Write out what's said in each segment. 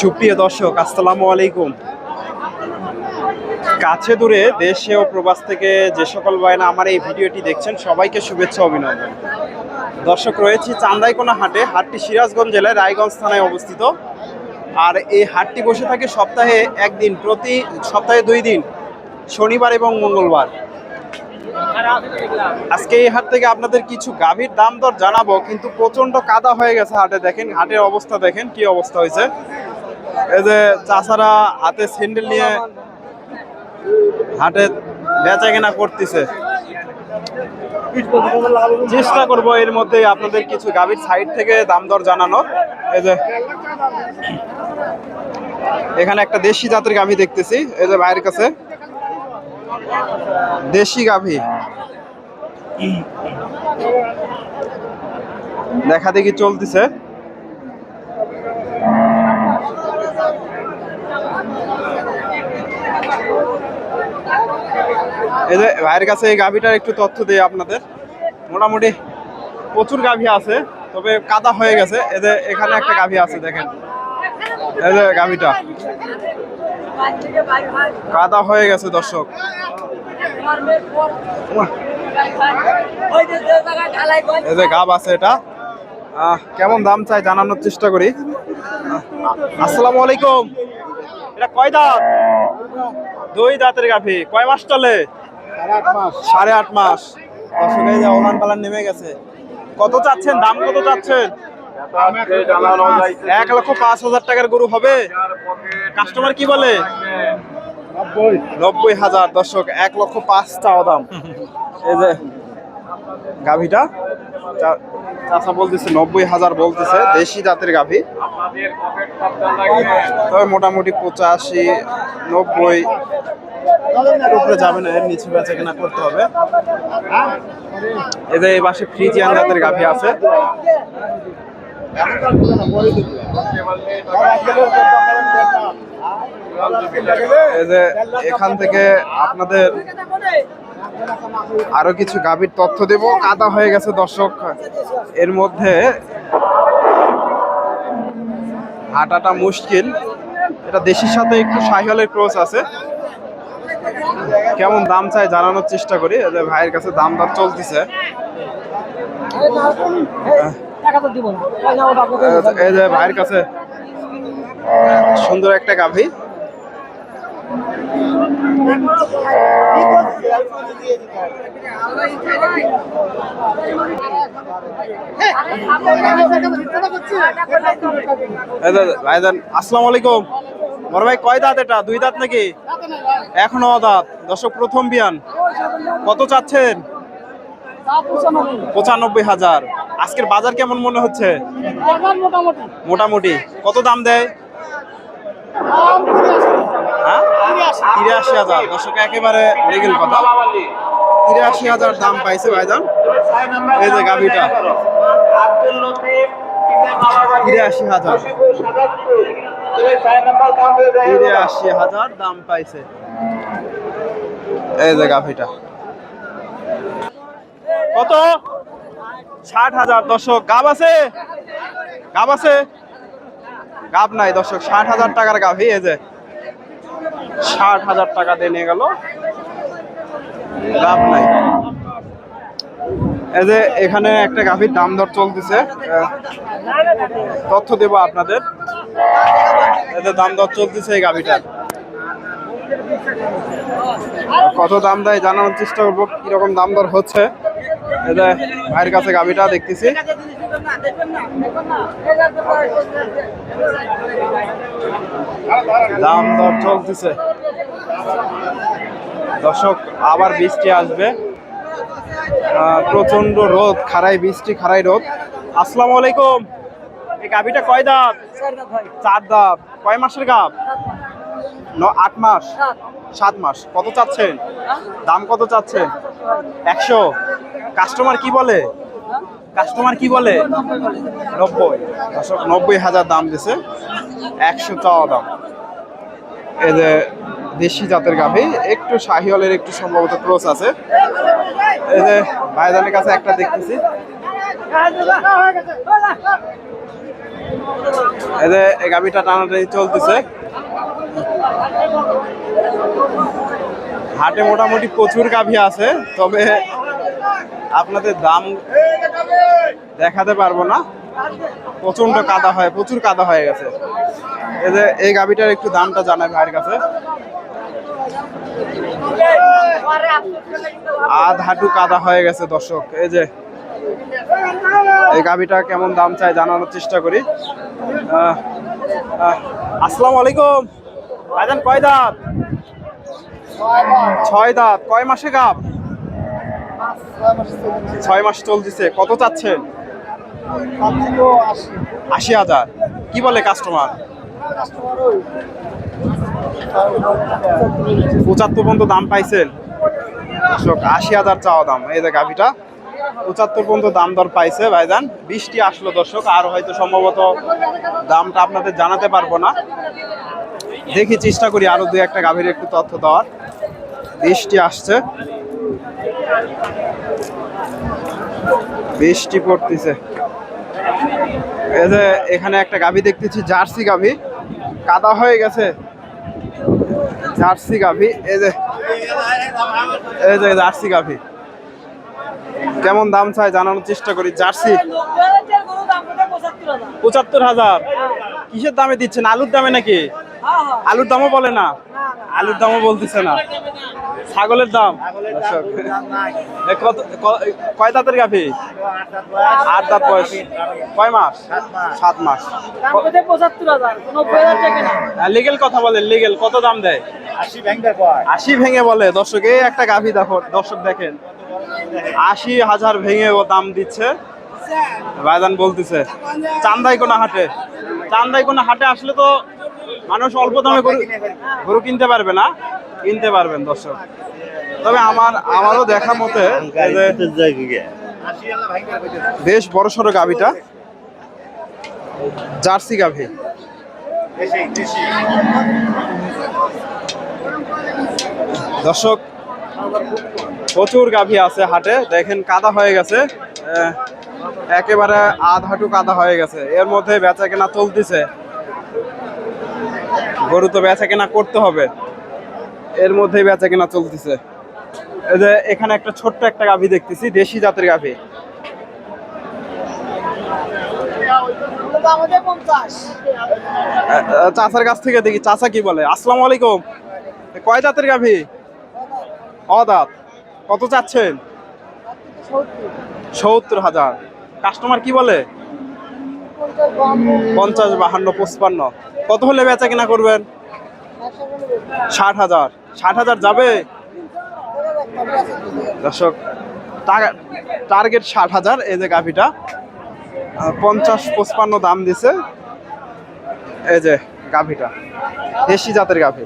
সুপ্রিয় দর্শক, আসসালামু আলাইকুম। কাছে দূরে দেশে ও প্রবাস থেকে যে সকল ভাইনা আমার এই ভিডিওটি দেখছেন, সবাইকে শুভেচ্ছা অভিনন্দন। দর্শক, রয়েছি চান্দাইকোনা হাটে, হাটটি সিরাজগঞ্জ জেলায় রায়গঞ্জ থানায় অবস্থিত। আর এই হাটটি বসে থাকে সপ্তাহে একদিন, প্রতি সপ্তাহে দুই দিন, শনিবার এবং মঙ্গলবার। আজকে এই হাট থেকে আপনাদের কিছু গাভীর দাম দর জানাব, কিন্তু প্রচণ্ড কাদা হয়ে গেছে হাটে। দেখেন, হাটের অবস্থা দেখেন, কি অবস্থা হয়েছে। এই যে চাষারা হাতে স্যান্ডেল নিয়ে হাটে বেচা কেনা করতেছে। চেষ্টা করব এর মধ্যে আপনাদের কিছু গাভীর সাইড থেকে দাম দর জানানো এই যে এখানে একটা দেশি জাতের গাভী দেখতেছি, এই যে ভাইয়ের কাছে। দেশি গাভী। দেখা দেখি চলতেছে। এই যে ভাইয়ের কাছে এই গাভীটার একটু তথ্য দিই আপনাদের। মোটামুটি প্রচুর গাভী আছে, তবে কাদা হয়ে গেছে। এই যে এখানে একটা গাভী আছে, দেখেন। এই যে গাভীটা। কাদা হয়ে গেছে, দর্শক। এই যে গাব আছে এটা। কেমন দাম চাই জানানোর চেষ্টা করি। আসসালামু আলাইকুম। এটা কয় দাঁত? দুই দাঁতের গাভী। কয় মাস চলে? সাড়ে আট মাস। দর্শক, এই যে ওমান পালার নেমে গেছে। কত চাচ্ছেন? দাম কত চাচ্ছেন? এক লক্ষ পাঁচ হাজার টাকার গরু হবে। কাস্টমার কি বলে? নব্বই হাজার। দর্শক এক লক্ষ পাঁচ চাওয়া দাম এই যে গাভীটা চা- চাচা বলতেছে নব্বই হাজার বলতেছে দেশি জাতের গাভী। তবে মোটামুটি পঁচাশি নব্বই উপরে যাবে না এর নিচে বেচা কেনা করতে হবে। এদের এই পাশে ফ্রিজিয়ান জাতের গাভী আছে। যে এখান থেকে আপনাদের আরও কিছু গাভীর তথ্য দেব। কাদা হয়ে গেছে দর্শক। এর মধ্যে হাঁটাটা মুশকিল। এটা দেশির সাথে একটু সাহিওয়ালের ক্রস আছে। কেমন দাম চাই জানানোর চেষ্টা করি। ভাইয়ের কাছে দাম দর চলতেছে। এই যে ভাইয়ের কাছে। সুন্দর একটা গাভী। আসসালামু আলাইকুম। বড় ভাই কয় দাঁত এটা? দুই দাঁত নাকি? এখনও দাঁত। দর্শক প্রথম বিয়ান। কত চাচ্ছেন? পঁচানব্বই হাজার। আজকের বাজার কেমন মনে হচ্ছে? মোটামুটি। মোটামুটি। কত দাম দেয়? হ্যাঁ? তিরাশি। হাজার। দর্শক একেবারে লেগেল কথা। তিরাশি হাজার দাম পাইছে ভাইজান। এই যে গাভিটা। তিরাশি হাজার। তিরাশি হাজার দাম পাইছে। এই যে গাভিটা। কত? ষাট হাজার। দর্শক, গাব আছে? গাব আছে? গাব নাই, দর্শক, ষাট হাজার টাকার গাভি এই যে, ষাট হাজার টাকা দিয়ে নিয়ে গেল। গাব নাই। এই যে, এখানে একটা গাভীর দাম দর চলতেছে। তথ্য দেব আপনাদের। এদের দাম দর চলতেছে এই গাভীটার। কত দাম দেয় জানানোর চেষ্টা করব, কীরকম দাম দর হচ্ছে। এই ভাইয়ের কাছে গাভীটা দেখতেছি। দাম দর চলতেছে। দর্শক, আবার বৃষ্টি আসবে। প্রচণ্ড রোদ খারাই বৃষ্টি খারাই রোদ। আসসালামু আলাইকুম। এই গাভীটা কয় দাঁত? চার দাঁত। কয় মাসের ন, আট মাস? সাত মাস। কত চাচ্ছেন? দাম কত চাচ্ছেন? একশো? কাস্টমার কি বলে? কাস্টমার কি বলে? নব্বই। দর্শক, নব্বই হাজার দাম দিছে। একশো চাওয়া দাম। এই যে দেশি জাতের গাভী, একটু শাহিওয়ালের একটু সম্ভবত ক্রস আছে। এই যে ভাইজানের কাছে একটা দেখতেছি। এই যে এই গাভিটা টানাটানি চলতেছে। হাটে মোটামুটি প্রচুর গাভী আছে, তবে আপনাদের দাম দেখাতে পারব না। প্রচণ্ড কাদা হয়, প্রচুর কাদা হয়ে গেছে। এই যে, এই গাভিটার একটু দামটা জানাই ভাইয়ের কাছে। আধ হাঁটু কাদা হয়ে গেছে দর্শক, এই যে। এই গাভিটা কেমন দাম চাই জানানোর চেষ্টা করি। আসসালামু আলাইকুম। ভাইজান, কয় দাঁত? ছয় দাঁত। কয় মাসে গাপ ছয় মাস চলতেছে, কত চাচ্ছেন? আশি হাজার। কি বলে কাস্টমার পঁচাত্তর পর্যন্ত দাম পাইছেন। আশি হাজার চাওয়া দাম। এই যে গাভিটা, পঁচাত্তর পর্যন্ত দাম দর পাইছে ভাইজান। বৃষ্টি আসলো দর্শক, আর হয়তো সম্ভবত দামটা আপনাদের জানাতে পারব না। দেখি, চেষ্টা করি আরও দু একটা গাভীর একটু তথ্য দেওয়ার। বৃষ্টি আসছে। বৃষ্টি পড়তেছে। এই যে এখানে একটা গাভী দেখতেছি জার্সি গাভী। কাদা হয়ে গেছে। জার্সি গাভী এই যে এই যে জার্সি গাভী। কেমন দাম চাই জানানোর চেষ্টা করি। জার্সি পঁচাত্তর হাজার। কিসের দামে দিচ্ছেন? আলুর দামে নাকি? আলুর দামও বলে না। আলুর দামও বলতেছে না। ছাগলের দাম? এ কত ক- কয় দাঁতের গাভী? আট দাঁত বয়স। কয় মাস? সাত মাস। লিগেল কথা বলে লিগেল কত দাম দেয়? আশি ভেঙে বলে। দর্শক এই একটা গাভী দেখো দর্শক দেখেন। আশি হাজার ভেঙে ও দাম দিচ্ছে। ভাইজান বলতেছে চান্দাই কোনা হাটে। চান্দাই কোনা হাটে আসলে তো মানুষ অল্প দামে গরু কিনতে পারবে না? কিনতে পারবেন দর্শক। তবে আমার আমারও দেখা মতে বেশ বড় সড়ো গাভীটা। জার্সি গাভী। দর্শক, প্রচুর গাভী আছে হাটে। দেখেন কাদা হয়ে গেছে। একেবারে আধ হাঁটু কাদা হয়ে গেছে। এর মধ্যে বেচা কেনা চলতেছে। গরু তো বেচা কেনা করতে হবে। এর মধ্যেই বেচা কেনা চলতেছে। এই যে এখানে একটা ছোট্ট একটা গাভী দেখতেছি, দেশি জাতের গাভী। চাচার কাছ থেকে দেখি, চাচা কি বলে? আসসালামু আলাইকুম। কয় জাতের গাভী? অদাত কত চাচ্ছেন? সত্তর হাজার। কাস্টমার কি বলে? পঞ্চাশ, বাহান্ন, পঁচপান্ন। কত হলে বেচা কিনা করবেন? ষাট হাজার। ষাট হাজার যাবে? দর্শক টার্গেট ষাট হাজার, এই যে গাভিটা। পঞ্চাশ, পঁচপান্ন দাম দিছে এই যে গাভিটা। দেশি জাতের গাভি।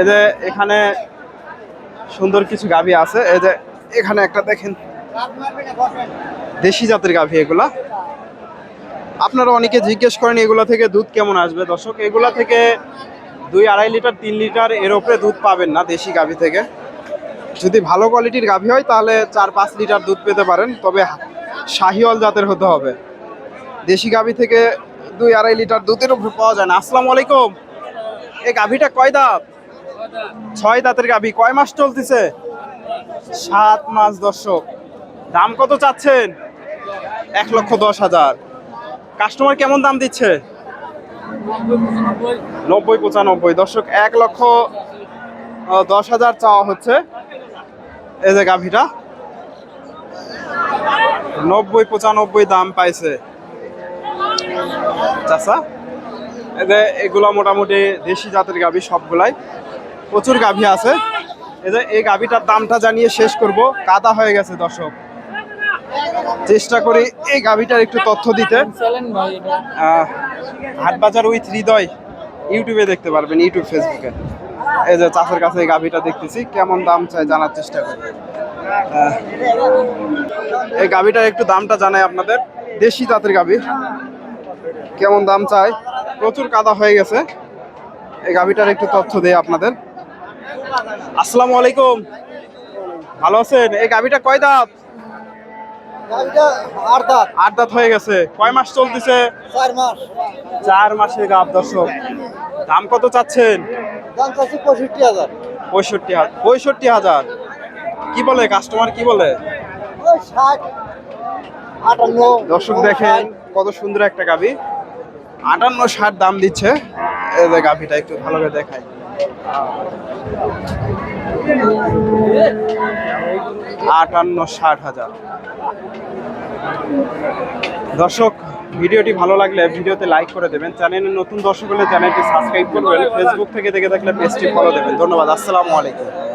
এই যে এখানে সুন্দর কিছু গাভি আছে। এই যে এখানে একটা দেখেন। দেশি জাতের গাভি এগুলা। আপনারা অনেকে জিজ্ঞেস করেন, এগুলা থেকে দুধ কেমন আসবে? দর্শক, এগুলা থেকে দুই আড়াই লিটার, তিন লিটার এর ওপরে দুধ পাবেন না দেশি গাভি থেকে। যদি ভালো কোয়ালিটির গাভি হয়, তাহলে চার পাঁচ লিটার দুধ পেতে পারেন, তবে শাহিওয়াল জাতের হতে হবে। দেশি গাভি থেকে দুই আড়াই লিটার দুধের উপরে পাওয়া যায় না। আসসালামু আলাইকুম। এই গাভিটা কয় দাঁত? ছয় দাঁতের গাভি। কয় মাস চলতেছে? সাত মাস, দর্শক। দাম কত চাচ্ছেন? এক লক্ষ দশ হাজার। কাস্টমার কেমন দাম দিচ্ছে? নব্বই পঁচানব্বই। দর্শক, এক লক্ষ দশ হাজার চাওয়া হচ্ছে। এই যে গাভিটা। নব্বই পঁচানব্বই দাম পাইছে। এই যে এগুলো মোটামুটি দেশি জাতের গাভী সবগুলাই। প্রচুর গাভী আছে। এই যে এই গাভীটার দামটা জানিয়ে শেষ করব। কাদা হয়ে গেছে, দর্শক। চেষ্টা করি এই গাভিটার একটু তথ্য দিতে। হাটবাজার উইথ হৃদয় ইউটিউবে দেখতে পারবেন, ইউটিউব, ফেসবুকে। এই যে চাষের কাছে এই গাভিটা দেখতেছি, কেমন দাম চাই জানার চেষ্টা করি। এই গাভিটার একটু দামটা জানাই আপনাদের। দেশি জাতের গাভি। কেমন দাম চাই? প্রচুর কাদা হয়ে গেছে। এই গাভিটার একটু তথ্য দেয় আপনাদের। আসসালামু আলাইকুম। ভালো আছেন? এই গাভিটা কয় দাঁত? আট দাঁত। হয়ে গেছে। কয় মাস চলতেছে? চার মাস। চার মাসের গাব দর্শক। দাম কত চাচ্ছেন? দাম চাচ্ছি পঁয়ষট্টি হাজার। পঁয়ষট্টি হাজার। পঁয়ষট্টি হাজার। কি বলে কাস্টমার কি বলে? দর্শক দেখেন কত সুন্দর একটা গাভি। আটান্ন ষাট দাম দিচ্ছে। এই যে গাভিটা একটু ভালো করে দেখায় আটান্ন ষাট হাজার। দর্শক, ভিডিওটি ভালো লাগলে ভিডিওতে লাইক করে দেবেন। চ্যানেলে নতুন দর্শক হলে চ্যানেলটি সাবস্ক্রাইব করবেন। ফেসবুক থেকে দেখে থাকলে পেজটি ফলো দেবেন। ধন্যবাদ, আসসালামু আলাইকুম।